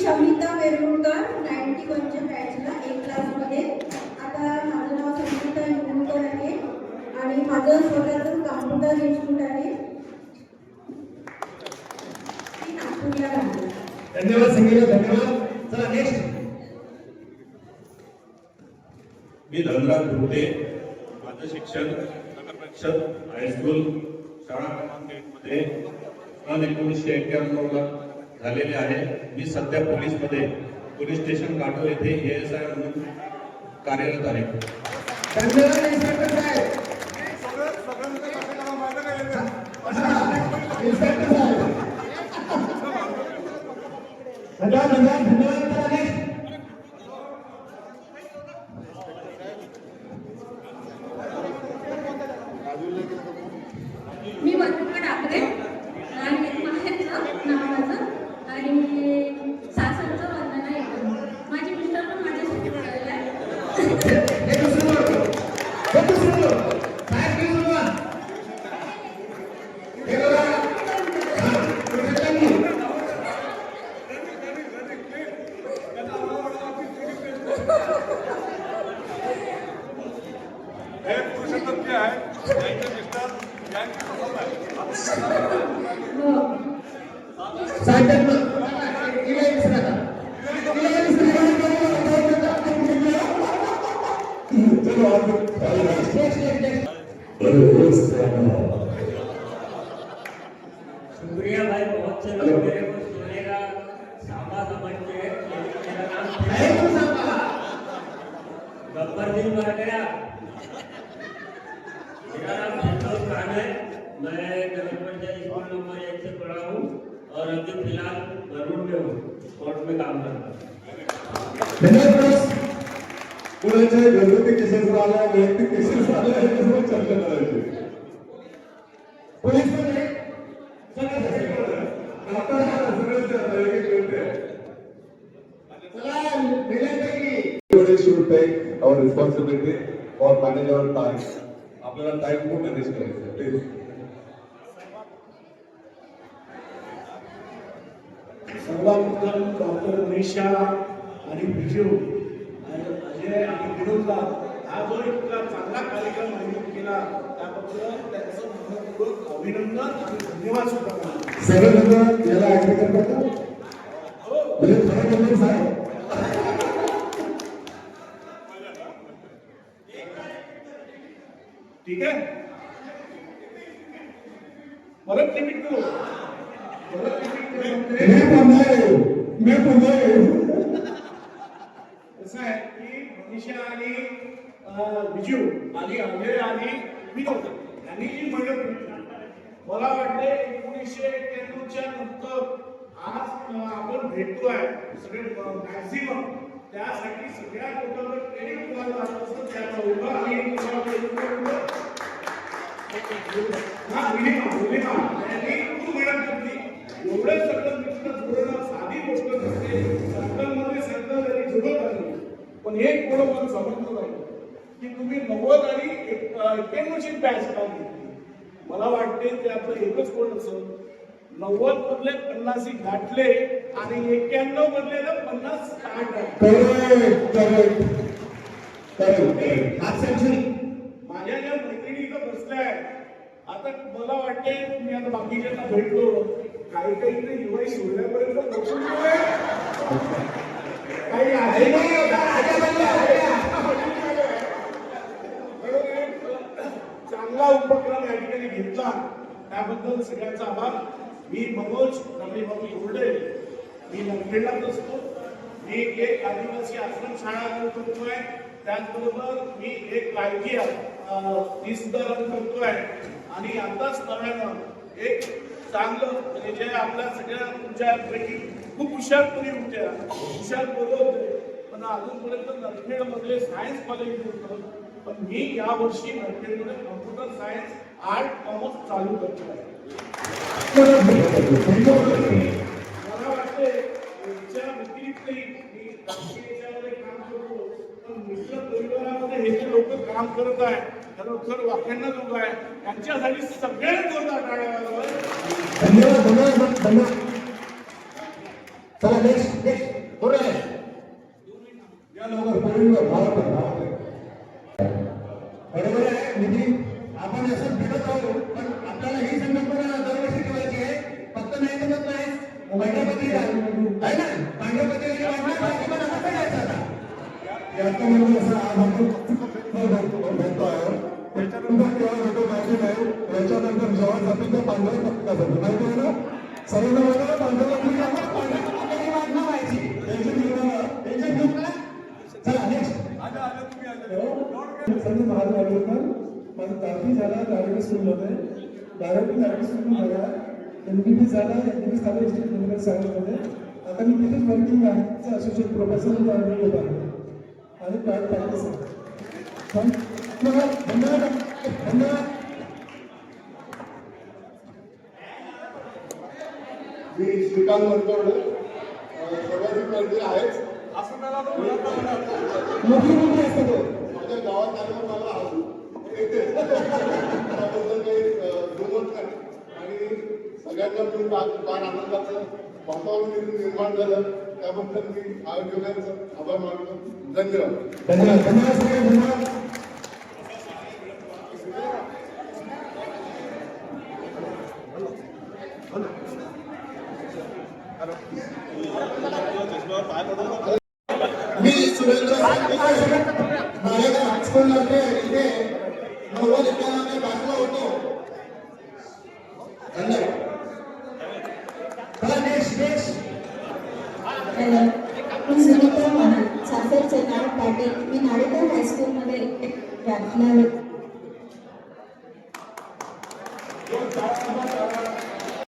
Shamita Verulkar ninety वनच्या बॅचला एक क्लासमध्ये आता माझं नाव संगीता वेरुळकर आहे आणि माझं स्वतःचं कॉम्प्युटर इन्स्टिट्यूट आहे. धन्यवाद संगीता धन्यवाद. चला नेक्स्ट मी धनराज धुर्ते माझं शिक्षण नगर परिषद हायस्कूल शाळा क्रमांक एक मध्ये. सन एकोणीसशे एक्क्याण्णवला झालेले आहे. मी सध्या पोलीसमध्ये पोलीस स्टेशन काटो येथे ए एस आय म्हणून कार्यरत आहे धन्यवाद धन्यवाद चला नेक्स्ट मी मधुकर ठाकरे आणि माहेरचं नाव माझं आणि सासरचं वंदना येतो माझे मिस्टर पण माझ्याशी शिकलेले आहे हे दुसरं बोल. हे दुसरं बोल. साहेब please बोलवा. हे बघा. हा, प्रोटेक्टरनी. हे पुरुषोत्तम मैं नगर पंचायत स्कूल नंबर एक से पढ़ा हूँ और अभी फ़िलहाल भरूच में हूँ, कोर्ट में काम करता हूँ धन्यवाद बॉस. कुणाचे घरगुती केसेस आल्या वैयक्तिक केसेस आल्या याच्यासोबत चर्चा करायची सगळं सगळं. आता सगळंच. Everybody should take our responsibility or manage our time. आपल्याला टाइम खूप मॅनेज करायचं प्लीज़ सर्वप्रथम डॉक्टर मनीषा आणि बिजू आणि अजय आणि विनोदला हा जो इतका चांगला कार्यक्रम आयोजित केला त्याबद्दल त्यांचं मनपूर्वक अभिनंदन आणि धन्यवाद सुद्धा. सगळेजण याला ऍग्री करतात? म्हणजे. ठीक आहे परत लिमिट मी पण नाही. मी पण नाही. कसं आहे की मनीषा आणि अं, आणि अजय आणि विनोद यांनी जी मेहनत केली मला वाटते एकोणीसशे एक्क्याण्णवच्या नंतर आज आपण भेटतोय सगळे मॅक्झिमम त्यासाठी सगळ्या लोकांना क्रेडिट मिळालं जात असतं त्याचं उभं आणि तुम्हाला credit मिळतं. हा, निलिमा, निलिमा. त्यांनी खूप मेहनत घेतली. एवढं सगळं मिळणं जुळणं साधी गोष्ट नसते. सर्कलमध्ये सर्कल जरी जुळत आली, पण एक गोड मला समजलं नाही. की तुम्ही नव्वद आणि एक्क्याण्णवची बॅच का घेतली. मला वाटते ते आपलं एकच कोण असं. नव्वद मधले पन्नासी गाठले आणि एक्क्याण्णव मधले ना पन्नास. माझ्या ज्या मैत्रिणी इथं बसल्या आता मला वाटते मी आता बाकीच्यांना भेटलो. काही काही तर युवा सोडल्यापर्यंत पोहोचून काही आहे? चांगला उपक्रम या ठिकाणी घेतला. त्याबद्दल सगळ्यांचा आभार. मी मनोज रवी भाऊ मी नंदखेडलाच असतो मी एक आदिवासी आश्रम शाळा करतोय. त्याचबरोबर मी एक लायकी ती सुद्धा रन करतोय. आणि आताच नव्यानं एक चांगलं म्हणजे जे आपल्या सगळ्या तुमच्यापैकी खूप हुशार मुली होत्या हुशार मुलं होते पण अजूनपर्यंत नरखेड सायन्स कॉलेज होतं पण मी या वर्षी नरखेडमध्ये कम्प्युटर सायन्स आर्ट कॉमर्स चालू करतो मला वाटते याच्या व्यतिरिक्तही मी राजकीय याच्यामध्ये काम करतो पण मित्र परिवारामध्ये हे जे लोक काम करत आहेत खरोखर वाक्यांना लोक आहे त्यांच्यासाठी सगळ्यात जोरदार टाळ्या धन्यवाद धन्यवाद धन्यवाद. चला नेक्स्ट नेक्स्ट या लवकर आहे, बरोबर आहे निधी? आपण असं भेटत आहोत पण आपल्याला ही संकल्पना दरवर्षी ठेवायची आहे. फक्त नाही जमत नाही. पांढऱ्या आहे ना? पांढऱ्या पण असं आता. याचा म्हणजे असं आपण भेटतो हो, आहे हो, हो, त्याच्यानंतर केव्हा भेटो माहिती नाही याच्यानंतर जेव्हा जातील तेव्हा पांढऱ्या पत्रिका जातो माहिती आहे ना सर्वांना बघा पांढऱ्या पत्रिका पांढऱ्या पत्रिका वाटणं व्हायची दहावी झाला गारडी स्कूलमध्ये गारडी गारडी स्कूलमध्ये झाला एम बी बी झाला एम बी बी झाला डिस्ट्रिक्ट मेडिकल सायन्समध्ये आता मी तिथेच वर्किंग आहे असोसिएट प्रोफेसर होत आहे आणि प्रॅक्टिस आहे धन्यवाद मी श्रीकांत अं, सर्वाधिक गर्दी आहेच. मोठी मोठी असते तो. माझ्या गावात आल्यावर मला हसू त्याबद्दल काही दुमत नाही. आणि सगळ्यांना मी फार आनंदाचं वातावरण निर्माण झालं. त्याबद्दल मी आयोजकांचा आभार मानतो. धन्यवाद. धन्यवाद. धन्यवाद सगळे धन्यवाद मी सुरेंद्र माळेगाव हायस्कूलमध्ये इथे नव्वद एकामध्ये दाखला होतो. धन्यवाद.